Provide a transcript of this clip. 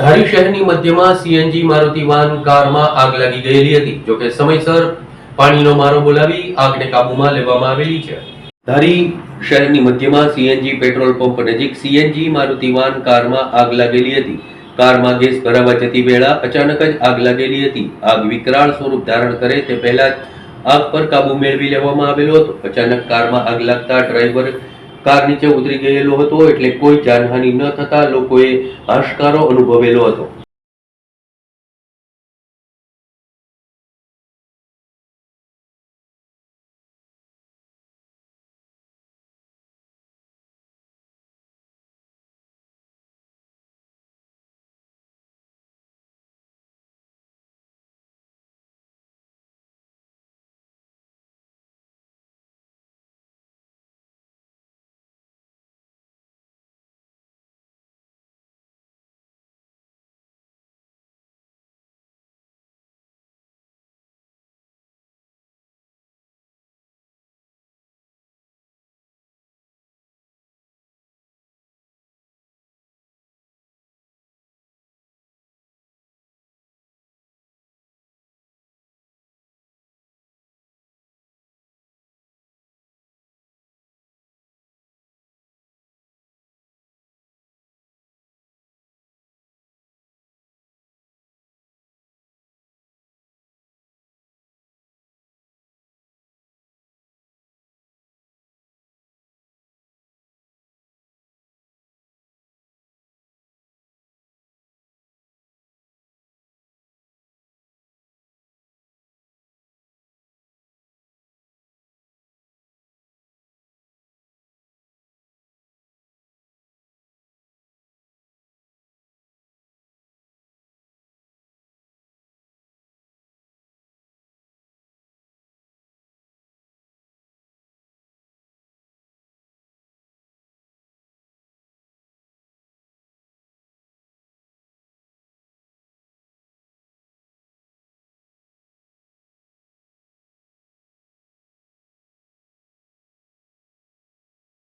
ધારી શહેરની મધ્યમાં CNG Maruti van કારમાં આગ લાગી ગયેલી હતી. જોકે સમયસર પાણીનો મારો બોલાવી આગને કાબૂમાં લેવામાં આવેલી છે. ધારી શહેરની મધ્યમાં સીએનજી પેટ્રોલ પંપ નજીક સીએનજી મારુતિ વાન કારમાં આગ લાગેલી હતી. કારમાં ગેસ ભરાવા જતી વેળા અચાનક જ આગ લાગેલી હતી. આગ વિકરાળ સ્વરૂપ ધારણ કરે તે પહેલા આગ પર કાબુ મેળવી લેવામાં આવેલો હતો. અચાનક કારમાં આગ લાગતા ડ્રાઈવર કાર નીચે ઉતરી ગયેલો હતો એટલે કોઈ જાનહાનિ ન થતા લોકોએ હાશકારો અનુભવેલો હતો.